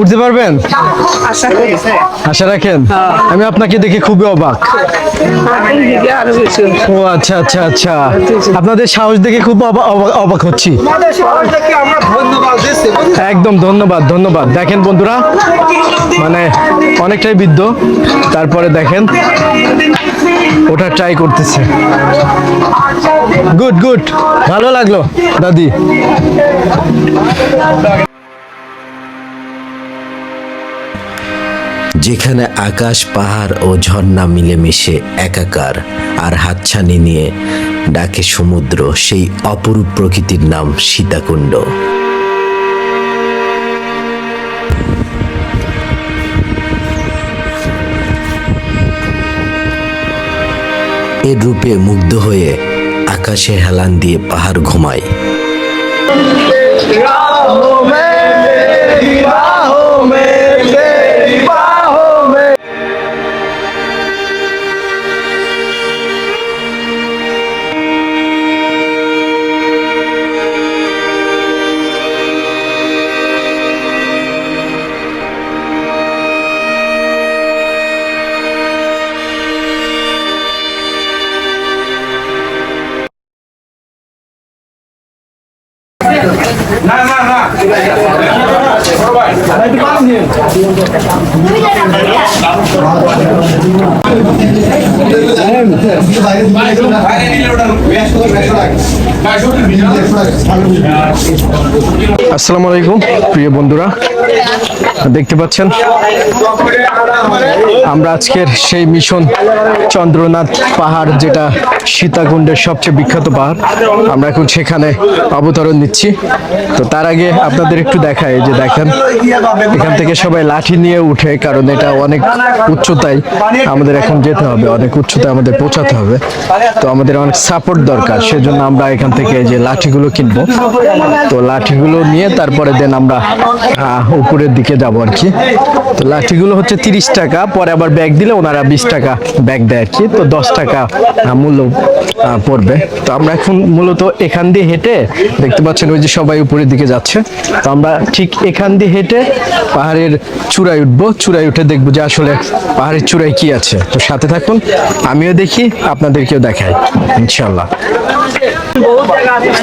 উঠতে পারবেন? আশা রাখেন? আমি আপনাকে দেখে খুবই অবাক। ও আচ্ছা আচ্ছা আচ্ছা। আপনাদের সাহস দেখে খুব অবা- অবা- অবাক হচ্ছি। একদম ধন্যবাদ ধন্যবাদ। দেখেন বন্ধুরা মানে অনেকটাই বৃদ্ধ। তারপরে দেখেন ওটা ট্রাই করতেছে। গুড গুড ভালো লাগল দাদি। যেখানে আকাশ, পাহাড় ও ঝর্ণা মিলেমিশে একাকার আর হাতছানি নিয়ে ডাকে সমুদ্র, সেই অপরূপ প্রকৃতির নাম সীতাকুণ্ড। এর রূপে মুগ্ধ হয়ে আকাশে হেলান দিয়ে পাহাড় ঘুমায়। বাইরে নিলে ওটা আসসালামু আলাইকুম, প্রিয় বন্ধুরা। দেখতে পাচ্ছেন, আমরা আজকের সেই মিশন চন্দ্রনাথ পাহাড়, যেটা সীতাকুণ্ডের সবচেয়ে বিখ্যাত পাহাড়। আমরা এখন সেখানে অবতরণ নিচ্ছি। তো তার আগে আপনাদের একটু দেখায় যে দেখেন, এখান থেকে সবাই লাঠি নিয়ে উঠে, কারণ এটা অনেক উচ্চতায় আমাদের এখন যেতে হবে, অনেক উচ্চতায় আমাদের পৌঁছাতে হবে। তো আমাদের অনেক সাপোর্ট দরকার, সেজন্য আমরা এখান থেকে যে লাঠিগুলো কিনবো। তো লাঠিগুলো নিয়ে তারপরে দেন আমরা উপরের দিকে যাব আর কি। তো লাঠিগুলো হচ্ছে তিরিশ টাকা, পরে আবার ব্যাগ দিলে ওনারা বিশ টাকা ব্যাগ দেয় আর কি। তো দশ টাকা মূল্য পড়বে। তো আমরা এখন মূলত এখান দিয়ে হেঁটে দেখতে পাচ্ছেন ওই যে সবাই উপরের দিকে যাচ্ছে। তো আমরা ঠিক এখান দিয়ে হেঁটে পাহাড়ের চূড়ায় উঠবো। চূড়ায় উঠে দেখব যে আসলে পাহাড়ের চূড়ায় কি আছে। তো সাথে থাকুন, আমিও দেখি, আপনাদেরকেও দেখাই ইনশাল্লাহ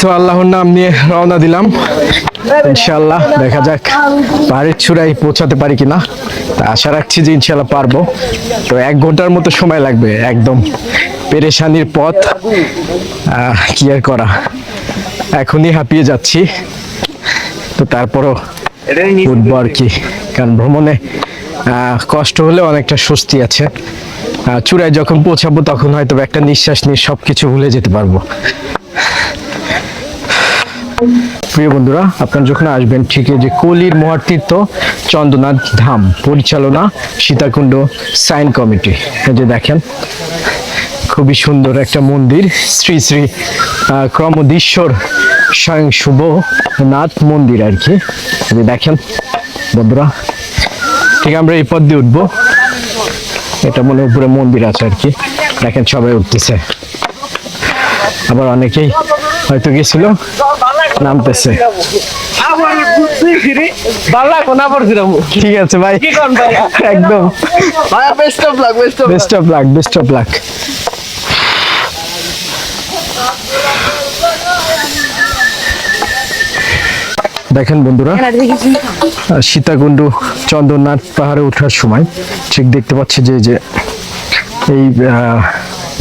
তো আল্লাহর নাম নিয়ে রওনা দিলাম। ইনশাল্লাহ দেখা যাক পাহাড়ের চূড়ায় পৌঁছাতে পারি কিনা। তা আশা রাখছি যে ইনশাল্লাহ পারব। তো এক ঘণ্টার মতো সময় লাগবে, একদম পেরেশানির পথ। কি আর করা। এখনই হাঁপিয়ে যাচ্ছি। তো তারপরও উঠবো আর কি, কারণ ভ্রমণে কষ্ট হলে অনেকটা স্বস্তি আছে। চূড়ায় যখন পৌঁছাবো তখন হয়তো একটা নিঃশ্বাস নিয়ে সবকিছু ভুলে যেতে পারব। প্রিয় বন্ধুরা, আপনারা যখন আসবেন, ঠিক যে কলির মহাতীর্থ চন্দ্রনাথ ধাম পরিচালনা সীতাকুণ্ড সাইন কমিটি। যে দেখেন, খুবই সুন্দর একটা মন্দির, শ্রী শ্রী ক্রমদীশ্বর স্বয়ং শুভ নাথ মন্দির আর কি। দেখেন, বন্ধুরা, ঠিক আমরা এই পথ দিয়ে উঠবো। এটা মনে উপরে মন্দির আছে আর কি। দেখেন, সবাই উঠতেছে। আবার অনেকেই হয়তো গেছিল নামতেছে। ঠিক আছে ভাই। একদম। Best of luck best of luck দেখেন বন্ধুরা সীতাকুণ্ড চন্দ্রনাথ পাহাড়ে ওঠার সময় ঠিক দেখতে পাচ্ছি যে যে এই আহ,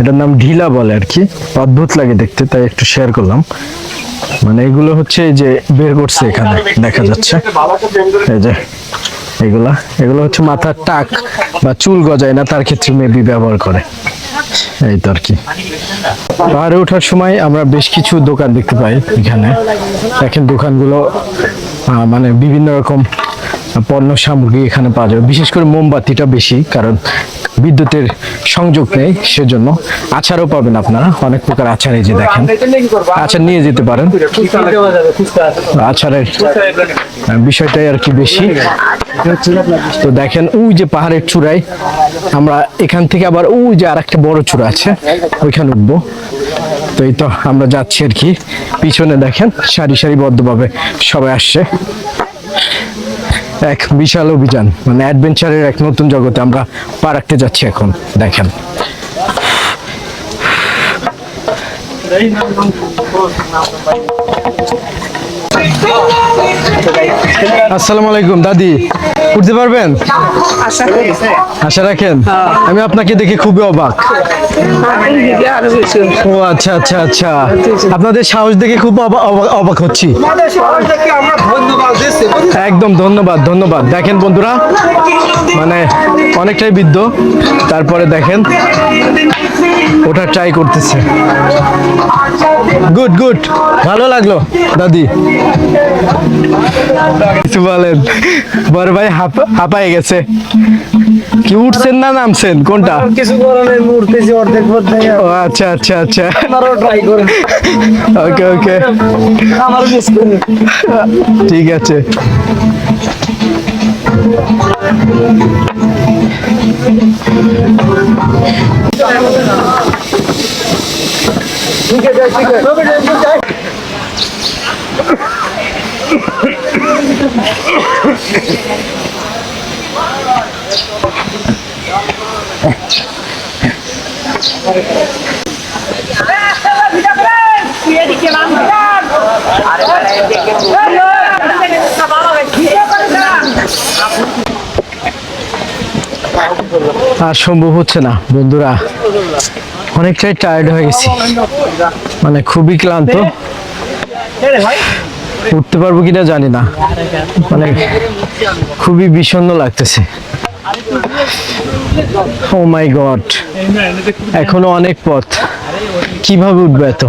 এটার নাম ঢিলা বলে আর কি। অদ্ভুত লাগে দেখতে, তাই একটু শেয়ার করলাম। মানে এগুলো হচ্ছে যে বের করছে এখানে, দেখা যাচ্ছে। এই যে এগুলা, এগুলো হচ্ছে মাথার টাক বা চুল গজায় না, তার ক্ষেত্রে মেবি ব্যবহার করে। এই তো আর কি। পাহাড়ে ওঠার সময় আমরা বেশ কিছু দোকান দেখতে পাই এখানে। দেখেন দোকানগুলো মানে বিভিন্ন রকম পণ্য সামগ্রী এখানে পাওয়া যাবে। বিশেষ করে মোমবাতিটা বেশি, কারণ বিদ্যুতের সংযোগ নেই, সেজন্য আচারও পাবেন আপনারা। অনেক প্রকার আচার এই যে দেখেন। আচার নিয়ে যেতে পারেন। আচারের বিষয়টাই আর কি বেশি। তো দেখেন, ওই যে পাহাড়ের চূড়ায় আমরা এখান থেকে আবার ওই যে আরেকটা বড় চূড়া আছে, ওইখানে উঠবো। তো এই তো আমরা যাচ্ছি আর কি। পিছনে দেখেন, সারি সারিবদ্ধভাবে সবাই আসছে। এক বিশাল অভিযান মানে অ্যাডভেঞ্চারের এক নতুন জগতে আমরা পা রাখতে যাচ্ছি এখন, দেখেন। আসসালামু আলাইকুম, দাদি। উঠতে পারবেন? আশা রাখেন? আমি আপনাকে দেখে খুবই অবাক। ও আচ্ছা আচ্ছা আচ্ছা। আপনাদের সাহস দেখে খুব অবা- অবা- অবাক হচ্ছি। একদম ধন্যবাদ ধন্যবাদ। দেখেন বন্ধুরা মানে অনেকটাই বৃদ্ধ তারপরে দেখেন ওটা ট্রাই করতেছে। গুড গুড ভালো লাগল দাদি। কিছু বলেন। বড় ভাই হাঁপ- হাঁপায়ে গেছে। কি উঠছেন না নামছেন? কোনটা? কিছু করার মুহূর্তে অর্ধেক ও আচ্ছা আচ্ছা আচ্ছা। আপনারাও ট্রাই করেন। ওকে ওকে। আমারও মিস করেন। ঠিক আছে। ঠিক আছে ঠিক আছে আর সম্ভব হচ্ছে না বন্ধুরা। অনেকটাই টায়ার্ড হয়ে গেছি। মানে খুবই ক্লান্ত। উঠতে পারব কিনা জানি না। মানে খুবই বিষণ্ণ লাগতেছে। ও মাই গড এখনও অনেক পথ। কীভাবে উঠবে এত?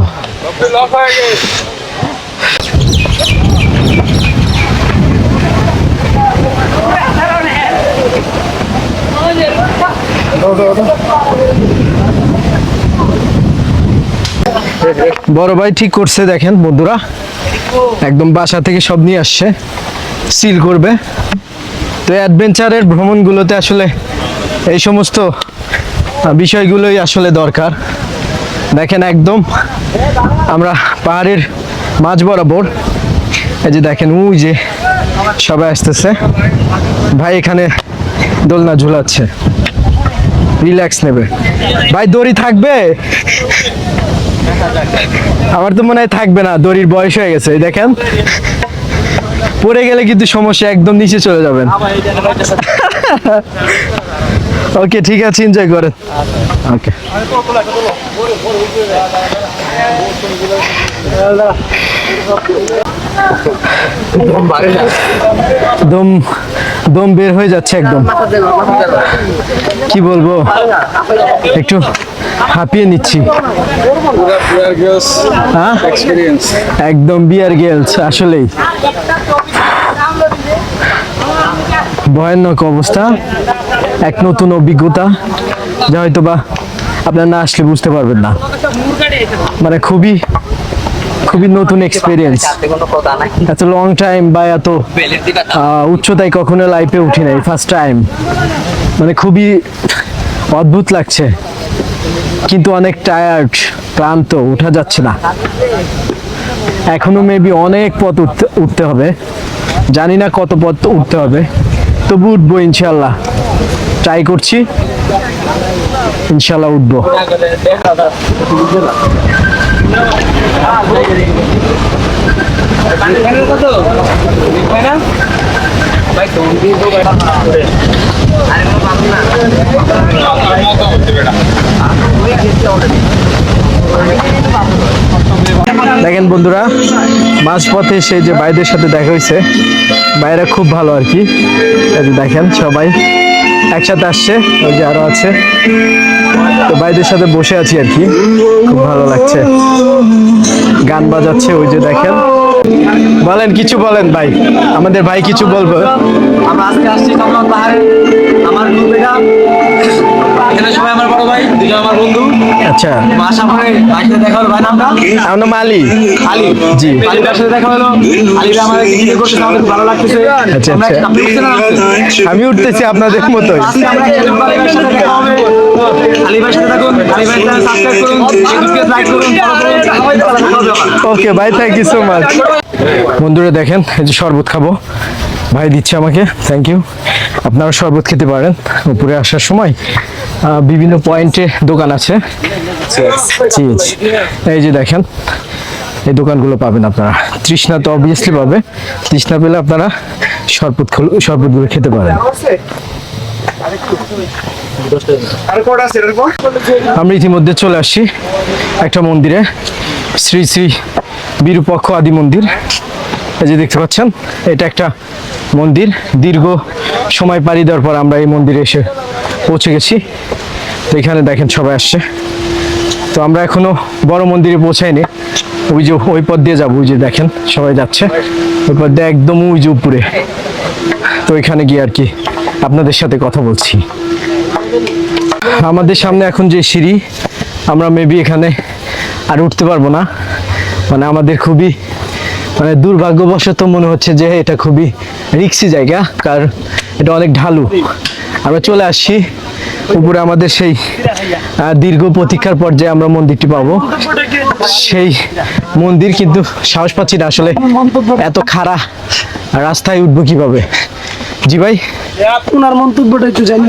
বড় ভাই ঠিক করছে, দেখেন বন্ধুরা। একদম বাসা থেকে সব নিয়ে আসছে সিল করবে। তো অ্যাডভেঞ্চারের ভ্রমণগুলোতে আসলে এই সমস্ত বিষয়গুলোই আসলে দরকার। দেখেন একদম আমরা পাহাড়ের মাঝ বরাবর, এই যে দেখেন ওই যে সবাই আসতেছে। ভাই এখানে দোলনা ঝুলাচ্ছে। রিল্যাক্স নেবে। ভাই, দড়ি থাকবে? আমার তো মনে হয় থাকবে না, দড়ির বয়স হয়ে গেছে দেখেন। পড়ে গেলে কিন্তু সমস্যা একদম নিচে চলে যাবেন। ওকে, ঠিক আছে এনজয় করেন। ওকে। দম দম বের হয়ে যাচ্ছে একদম। কি বলব? একটু হাঁপিয়ে নিচ্ছি। হ্যাঁ? একদম বিয়ার গেলস, আসলেই। ভয়ানক অবস্থা। এক নতুন অভিজ্ঞতা। যা হয়তো বা আপনার না আসলে বুঝতে পারবেন না। মানে খুবই খুবই নতুন এক্সপিরিয়েন্স এত লং টাইম বা এত উচ্চতায় কখনো লাইফে উঠি নাই ফার্স্ট টাইম মানে খুবই অদ্ভুত লাগছে। কিন্তু অনেক টায়ার্ড ক্লান্ত উঠা যাচ্ছে না। এখনও মেবি অনেক পথ উঠতে উঠতে হবে। জানি না কত পথ উঠতে হবে। তবু উঠবো ইনশাল্লাহ ট্রাই করছি। ইনশাল্লাহ উঠবো। দেখেন বন্ধুরা, মাঝপথে সেই যে ভাইদের সাথে দেখা হয়েছে, ভাইরা খুব ভালো আর কি। দেখেন সবাই একসাথে আসছে, ওই যে আরও আছে। তো ভাইদের সাথে বসে আছি আর কি, খুব ভালো লাগছে। গান বাজাচ্ছে, ওই যে দেখেন। বলেন কিছু বলেন ভাই। আমাদের ভাই কিছু বলব। আমরা আজকে আসছি পাহাড়ে। আমার গ্রুপ এটা। এখানে সবাই আমার বড় ভাই দুজন আমার বন্ধু। আচ্ছা। আশা করে ভাইয়ের দেখা হলো ভাই নামটা আমার নাম আলী। আলী। জি। আলী সাথে দেখা হলো। আলী ভাই ভিডিও করতে আমাদের ভালো লাগতেছে। আচ্ছা, আচ্ছা। আমি উঠতেছি আপনাদের মতোই। আজকে আমরা একসাথে আলী ভাইয়ের সাথে দেখা হবে। আলী ভাইয়ের সাথে থাকুন। আলী ভাইয়ের সাবস্ক্রাইব করুন। লাইক করুন। ওকে ভাই থ্যাংক ইউ সো মাচ বন্ধুরা দেখেন, এই যে শরবত খাব। ভাই দিচ্ছে আমাকে থ্যাংক ইউ আপনারা শরবত খেতে পারেন, উপরে আসার সময়। বিভিন্ন পয়েন্টে দোকান আছে। এই যে দেখেন, এই দোকানগুলো পাবেন আপনারা। তৃষ্ণা তো অবভিয়াসলি পাবে। তৃষ্ণা পেলে আপনারা শরবত শরবতগুলো খেতে পারেন। আমরা ইতিমধ্যে চলে আসছি একটা মন্দিরে, শ্রী শ্রী বিরূপক্ষ আদি মন্দির। এই যে দেখতে পাচ্ছেন, এটা একটা মন্দির। দীর্ঘ সময় পাড়ি দেওয়ার পর আমরা এই মন্দিরে এসে পৌঁছে গেছি। তো এখানে দেখেন সবাই আসছে। তো আমরা এখনও বড় মন্দিরে পৌঁছাইনি। ওই যে ওই পথ দিয়ে যাব, ওই যে দেখেন সবাই যাচ্ছে। ওই পথ দিয়ে একদম ওই যে উপরে। তো ওইখানে গিয়ে আর কি আপনাদের সাথে কথা বলছি। আমাদের সামনে এখন যে সিঁড়ি, আমরা মেবি এখানে আর উঠতে পারব না। মানে আমাদের খুবই মানে দুর্ভাগ্যবশত মনে হচ্ছে যে এটা খুবই রিক্সি জায়গা, কারণ এটা অনেক ঢালু। আমরা চলে আসছি, উপরে আমাদের সেই দীর্ঘ প্রতীক্ষার পর্যায়ে আমরা মন্দিরটি পাবো। সেই মন্দির কিন্তু সাহস পাচ্ছি না, আসলে এত খাড়া রাস্তায় উঠবো কীভাবে? জি ভাই? ওনার মন্তব্যটা একটু জানি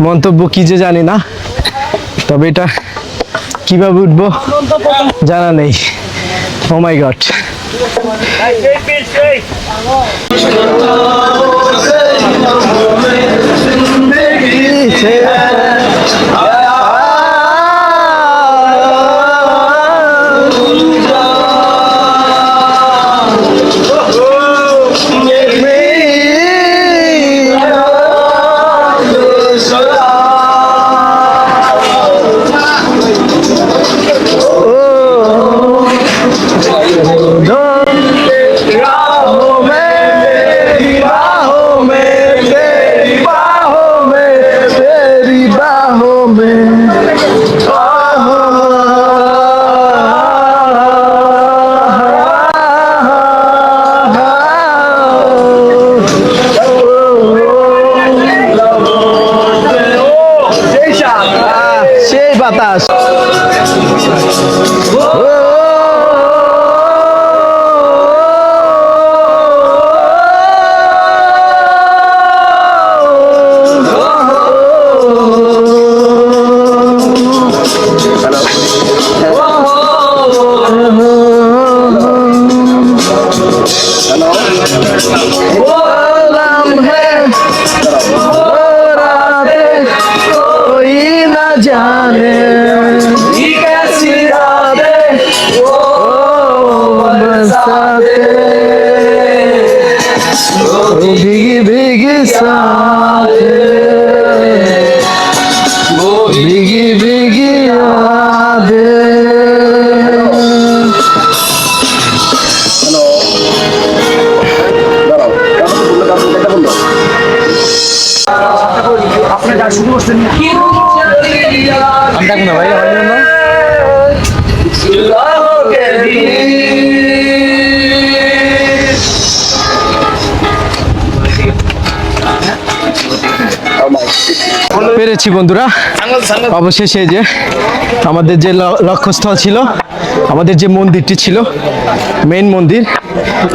মন্তব্য কি যে জানি না তবে এটা কীভাবে উঠবো জানা নেই। ও মাই গড পেরেছি বন্ধুরা। অবশেষে যে আমাদের যে লক্ষ্যস্থল ছিল, আমাদের যে মন্দিরটি ছিল মেইন মন্দির,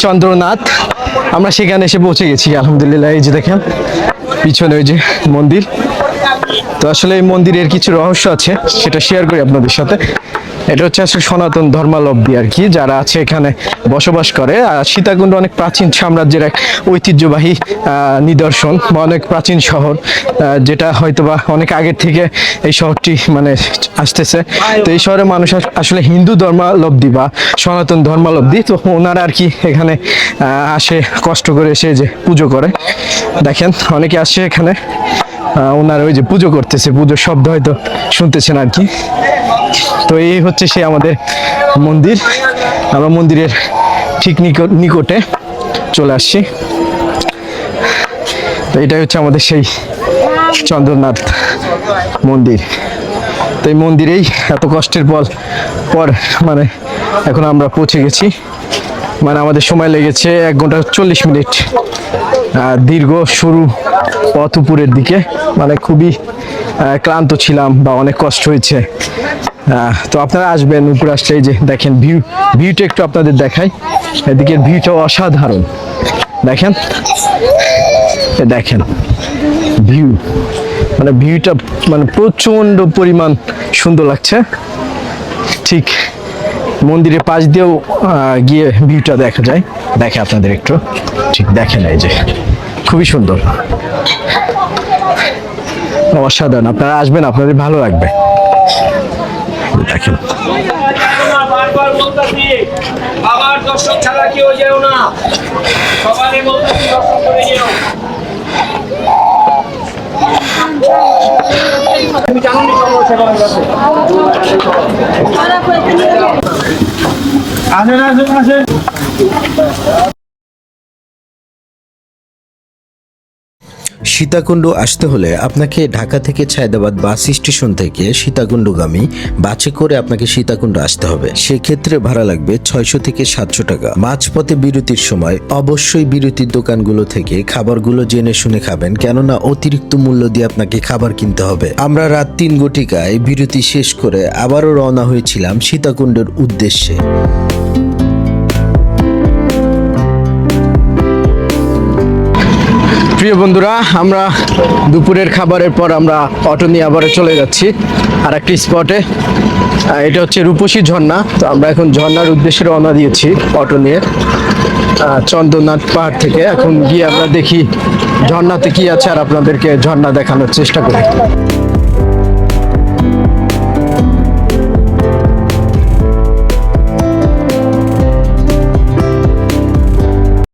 চন্দ্রনাথ, আমরা সেখানে এসে পৌঁছে গেছি, আলহামদুলিল্লাহ। এই যে দেখেন, পিছনে ওই যে মন্দির। তো আসলে এই মন্দিরের কিছু রহস্য আছে, সেটা শেয়ার করি আপনাদের সাথে। এটা হচ্ছে আসলে সনাতন ধর্মালব্ধী আর কি, যারা আছে এখানে বসবাস করে। আর সীতাকুণ্ড অনেক প্রাচীন সাম্রাজ্যের এক ঐতিহ্যবাহী নিদর্শন বা অনেক প্রাচীন শহর যেটা হয়তোবা অনেক আগের থেকে এই শহরটি মানে আসতেছে। তো এই শহরে মানুষ আসলে হিন্দু ধর্মালব্ধী বা সনাতন ধর্মালব্ধী তো ওনারা আর কি এখানে আসে, কষ্ট করে এসে যে পুজো করে। দেখেন, অনেকে আসছে এখানে। ওনারা ওই যে পুজো করতেছে, পুজোর শব্দ হয়তো শুনতেছেন আর কি। তো এই হচ্ছে সে আমাদের মন্দির। আমরা মন্দিরের ঠিক নিকট চলে আসছি। তো এটাই হচ্ছে আমাদের সেই চন্দ্রনাথ মন্দির। তো এই মন্দিরেই এত কষ্টের পর পর মানে এখন আমরা পৌঁছে গেছি। মানে আমাদের সময় লেগেছে এক ঘণ্টা চল্লিশ মিনিট। দীর্ঘ সরু পথ উপরের দিকে। মানে খুবই ক্লান্ত ছিলাম বা অনেক কষ্ট হয়েছে। তো আপনারা আসবেন, উপরে আসলে যে দেখেন ভিউ, ভিউটা একটু আপনাদের দেখাই। এদিকের ভিউটা অসাধারণ। দেখেন? দেখেন, ভিউ। মানে ভিউটা মানে প্রচণ্ড পরিমাণ সুন্দর লাগছে। ঠিক মন্দিরের পাশ দিয়েও গিয়ে ভিউটা দেখা যায়। দেখে আপনাদের একটু। ঠিক দেখেন এই যে। খুবই সুন্দর। অসাধারণ। আপনারা আসবেন, আপনাদের ভালো লাগবে। দেখেন। আসেন আসেন আসেন। সীতাকুণ্ড আসতে হলে আপনাকে ঢাকা থেকে ছায়দাবাদ বাস স্টেশন থেকে সীতাকুণ্ডগামী বাসে করে আপনাকে সীতাকুণ্ড আসতে হবে। সেক্ষেত্রে ভাড়া লাগবে ছয়শো থেকে সাতশো টাকা। মাঝপথে বিরতির সময় অবশ্যই বিরতির দোকানগুলো থেকে খাবারগুলো জেনে শুনে খাবেন, কেননা অতিরিক্ত মূল্য দিয়ে আপনাকে খাবার কিনতে হবে। আমরা রাত তিন গটিকায় বিরতি শেষ করে আবারও রওনা হয়েছিলাম সীতাকুণ্ডের উদ্দেশ্যে। প্রিয় বন্ধুরা, আমরা দুপুরের খাবারের পর আমরা অটো নিয়ে আবার চলে যাচ্ছি আর একটি স্পটে এটা হচ্ছে রূপসী ঝর্ণা। তো আমরা এখন ঝর্ণার উদ্দেশ্যে রওনা দিয়েছি অটো নিয়ে। চন্দ্রনাথ পাহাড় থেকে। এখন গিয়ে আমরা দেখি ঝর্ণাতে কি আছে আর আপনাদেরকে ঝর্ণা দেখানোর চেষ্টা করি।